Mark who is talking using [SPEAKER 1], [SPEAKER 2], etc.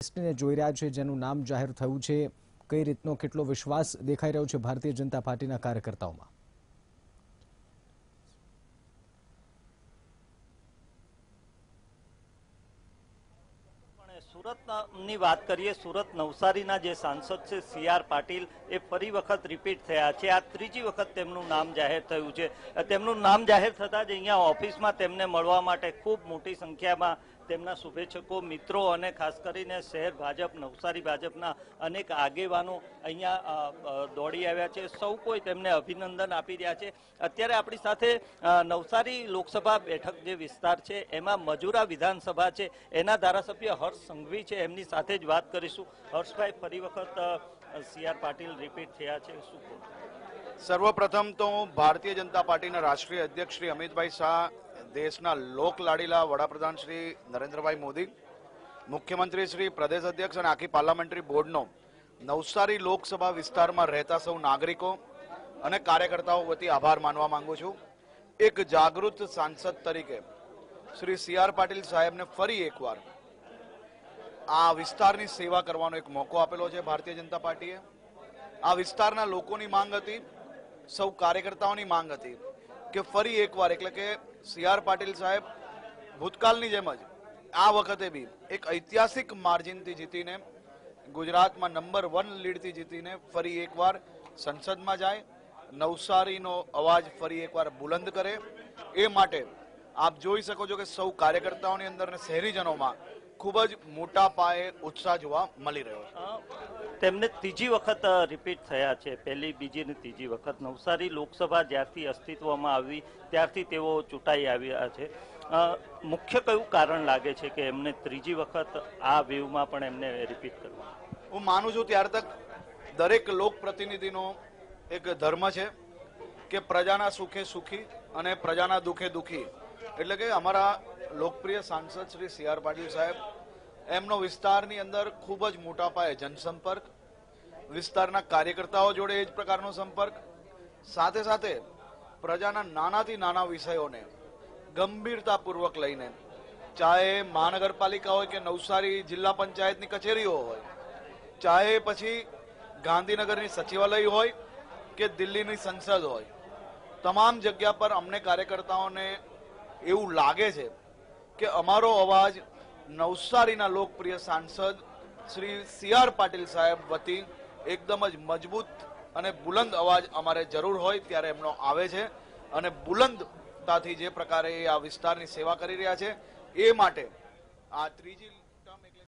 [SPEAKER 1] લિસ્ટને જોઈ રહ્યા છે જેનું નામ જાહેર થયું છે. કઈ રીતનો કેટલો વિશ્વાસ દેખાઈ રહ્યો છે ભારતીય જનતા પાર્ટીના કાર્યકર્તાઓમાં?
[SPEAKER 2] સુરતની વાત કરીએ, સુરત નવસારીના જે સાંસદ છે, સી આર પાટીલ, એ ફરી વખત રિપીટ થયા છે. આ ત્રીજી વખત તેમનું નામ જાહેર થયું છે. તેમનું નામ જાહેર થતાં જ અહીંયા ઓફિસમાં તેમને મળવા માટે ખૂબ મોટી સંખ્યામાં તેમના શુભેચ્છકો, મિત્રો અને ખાસ કરીને શહેર ભાજપ, નવસારી ભાજપના અનેક આગેવાનો અહીંયા દોડી આવ્યા છે. સૌ કોઈ તેમને અભિનંદન આપી રહ્યા છે. અત્યારે આપણી સાથે નવસારી લોકસભા બેઠક જે વિસ્તાર છે, એમાં મજુરા વિધાનસભા છે, એના ધારાસભ્ય હર્ષ સંઘવી છે. એમની સાથે જ વાત કરીશું. હર્ષભાઈ, ફરી વખત સી આર પાટીલ રિપીટ થયા છે. શું
[SPEAKER 3] સર્વપ્રથમ તો હું ભારતીય જનતા પાર્ટીના રાષ્ટ્રીય અધ્યક્ષ શ્રી અમિતભાઈ શાહ દેશના લોક લાડીલા વડાપ્રધાન શ્રી નરેન્દ્રભાઈ મોદી, મુખ્યમંત્રી શ્રી પ્રદેશ અધ્યક્ષ અને આખી પાર્લામેન્ટરી બોર્ડનો નવસારી લોકસભા વિસ્તારમાં રહેતા સૌ નાગરિકો અને કાર્યકર્તાઓ વતી આભાર માનવા માંગુ છું. એક જાગૃત સાંસદ તરીકે શ્રી સી આર પાટીલ સાહેબને ફરી એકવાર આ વિસ્તારની સેવા કરવાનો એક મોકો આપેલો છે ભારતીય જનતા પાર્ટીએ. આ વિસ્તારના લોકોની માંગ હતી, સૌ કાર્યકર્તાઓની માંગ હતી. કે ફરી એકવાર, એટલે કે સી આર પાટીલ સાહેબ, ભૂતકાળની જેમ જ આ વખતે બી એક ઐતિહાસિક માર્જિનથી જીતીને ગુજરાતમાં નંબર વન લીડથી જીતીને ફરી એકવાર સંસદમાં જાય, નવસારીનો અવાજ ફરી એકવાર બુલંદ કરે. એ માટે આપ જોઈ શકો છો કે સૌ કાર્યકર્તાઓની અંદર અને શહેરીજનોમાં ખૂબ જ મોટા પાયે ઉત્સાહ જોવા મળી રહ્યો છે.
[SPEAKER 2] તેમને ત્રીજી વખત રિપીટ થયા છે. પહેલી, બીજી ને ત્રીજી વખત. નવસારી લોકસભા જ્યારથી અસ્તિત્વમાં આવી, ત્યારથી તેઓ ચૂંટાઈ આવ્યા છે. મુખ્ય કયું કારણ લાગે છે કે એમને ત્રીજી વખત આ વેવમાં પણ એમને રિપીટ કરવું?
[SPEAKER 3] હું માનું છું ત્યાર તક દરેક લોક પ્રતિનિધિનો એક ધર્મ છે કે પ્રજાના સુખે સુખી અને પ્રજાના દુઃખે દુખી. એટલે કે અમારા લોકપ્રિય સાંસદ શ્રી સી આર પાટીલ સાહેબ એમનો વિસ્તારની અંદર ખૂબ જ મોટા પાયે જનસંપર્ક, વિસ્તારના કાર્યકર્તાઓ જોડે એ જ પ્રકારનો સંપર્ક, સાથે સાથે પ્રજાના નાનાથી નાના વિષયોને ગંભીરતાપૂર્વક લઈને, ચાહે મહાનગરપાલિકા હોય કે નવસારી જિલ્લા પંચાયતની કચેરીઓ હોય, ચાહે પછી ગાંધીનગરની સચિવાલય હોય કે દિલ્હીની સંસદ હોય, તમામ જગ્યા પર અમને કાર્યકર્તાઓને એવું લાગે છે કે અમારો અવાજ નવસારીના લોકપ્રિય સાંસદ શ્રી સી આર પાટીલ સાહેબ વતી એકદમ જ મજબૂત અને બુલંદ અવાજ અમારે જરૂર હોય ત્યારે એમનો આવે છે અને બુલંદતાથી જે પ્રકારે આ વિસ્તારની સેવા કરી રહ્યા છે, એ માટે આ ત્રીજી